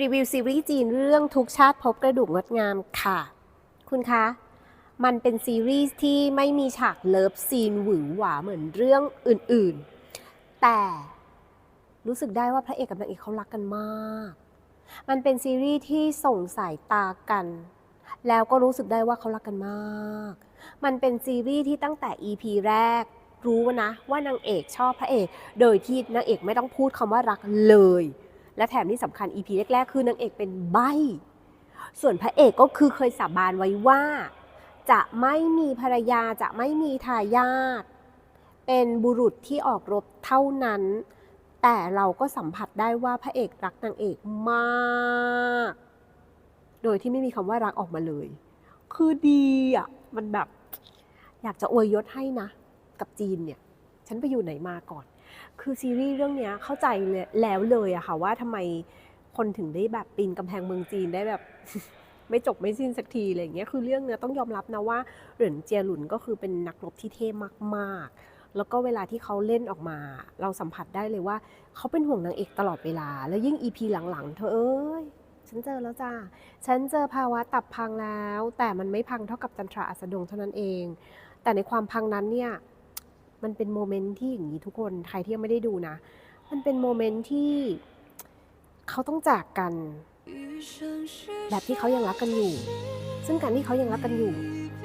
รีวิวซีรีส์จีนเรื่องทุกชาติพบกระดูกงดงามค่ะ คุณคะ มันเป็นซีรีส์ที่ไม่มีฉากเลิฟซีนหวือหวาเหมือนเรื่องอื่นๆ แต่รู้สึกได้ว่าพระเอกกับนางเอกเขารักกันมาก มันเป็นซีรีส์ที่ส่งสายตากัน แล้วก็รู้สึกได้ว่าเขารักกันมาก มันเป็นซีรีส์ที่ตั้งแต่ EP แรก รู้นะว่านางเอกชอบพระเอก โดยที่นางเอกไม่ต้องพูดคำว่ารักเลย และแถมที่สำคัญ EP แรกๆ คือนางเอกเป็นใบ ส่วนพระเอกก็คือเคยสาบานไว้ว่า จะไม่มีภรรยาจะไม่มีทายาทเป็นบุรุษที่ออกรบเท่านั้น แต่เราก็สัมผัสได้ว่าพระเอกรักนางเอกมาก โดยที่ไม่มีคำว่ารักออกมาเลย คือดีอะ มันแบบ อยากจะอวยยศให้นะ กับจีนเนี่ย ฉันไปอยู่ไหนมาก่อน คือซีรีส์เรื่องเนี้ยเข้าใจเลยแล้วเลยอะค่ะว่าทำไมคนถึงได้แบบปีนกำแพงเมืองจีนได้แบบ ไม่จบไม่สิ้นสักทีอะไรอย่างเงี้ยคือเรื่องเนี้ยต้องยอมรับนะว่าเหรินเจียหลุนก็คือเป็นนักรบที่เท่มากๆ แล้วก็เวลาที่เขาเล่นออกมา เราสัมผัสได้เลยว่า เขาเป็นห่วงนางเอกตลอดเวลา แล้วยิ่งอีพีหลังๆเธอเอ้ยฉันเจอแล้วจ้า ฉันเจอภาวะตับพังแล้ว แต่มันไม่พังเท่ากับจันทราอัสดงเท่านั้นเอง แต่ในความพังนั้นเนี่ย มันเป็นโมเมนต์ที่อย่างนี้ทุกคนใครที่ยังไม่ได้ดูนะ มันเป็นโมเมนต์ที่เขาต้องจากกัน แบบที่เขายังรักกันอยู่ ซึ่งการที่เขายังรักกันอยู่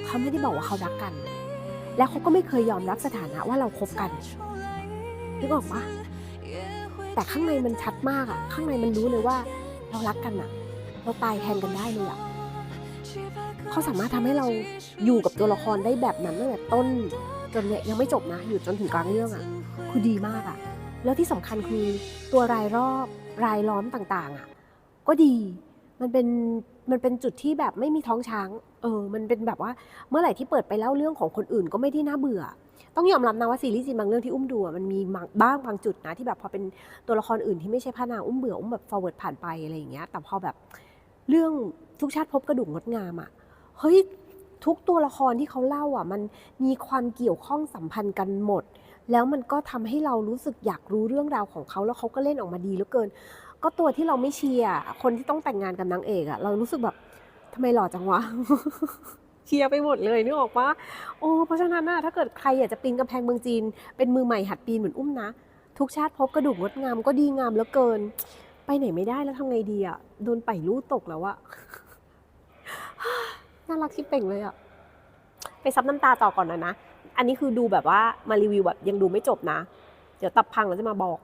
เขาไม่ได้บอกว่าเขารักกัน และเขาก็ไม่เคยยอมรับสถานะว่าเราคบกันนึกออกปะแต่ข้างในมันชัดมากอะข้างในมันรู้เลยว่าเรารักกันอะเราตายแทนกันได้เลยอะเขาสามารถทำให้เราอยู่กับตัวละครได้แบบนั้นตั้งแต่ต้น จนเนี่ยยังไม่จบนะอยู่จนถึงกลางเรื่องอะคือดีมากอะแล้วที่สำคัญคือตัวรายรอบรายล้อมต่างๆอะก็ดีมันเป็นมันเป็นจุดที่แบบไม่มีท้องช้าง เออ มันเป็นแบบว่าเมื่อไหร่ที่เปิดไปเล่าเรื่องของคนอื่นก็ไม่ได้น่าเบื่อ ต้องยอมรับนะว่าซีรีส์จีนบางเรื่องที่อุ้มดูอะมันมีบางบ้างบางจุดนะที่แบบพอเป็นตัวละครอื่นที่ไม่ใช่พระนางอุ้มเบื่ออุ้มแบบ forward ผ่านไปอะไรอย่างเงี้ย แต่พอแบบเรื่องทุกชาติพบกระดูกงดงามอะ เฮ้ย ทุกตัวละครที่เขาเล่าอะ มันมีความเกี่ยวข้องสัมพันธ์กันหมด แล้วมันก็ทำให้เรารู้สึกอยากรู้เรื่องราวของเขาแล้วเขาก็เล่นออกมาดีเหลือเกิน ก็ตัวที่เราไม่เชียร์คนที่ต้องแต่งงานกับนางเอกอะ เรารู้สึกแบบทำไมหล่อจังวะเชียร์ไปหมดเลยนึกออกปะโอ้เพราะฉะนั้นน่ะถ้าเกิดใครอยากจะปีนกำแพงเมืองจีน เป็นมือใหม่หัดปีนเหมือนอุ้มนะ ทุกชาติพบกระดูกงดงามก็ดีงามเหลือเกิน ไปไหนไม่ได้แล้วทำไงดีอะโดนไปลู่ตกแล้วอะ รักชิบเป่งเลยอะไปซับน้ำตาต่อก่อนนะนะ อันนี้คือดูแบบว่ามารีวิวแบบยังดูไม่จบนะ เดี๋ยวตับพังแล้วจะมาบอก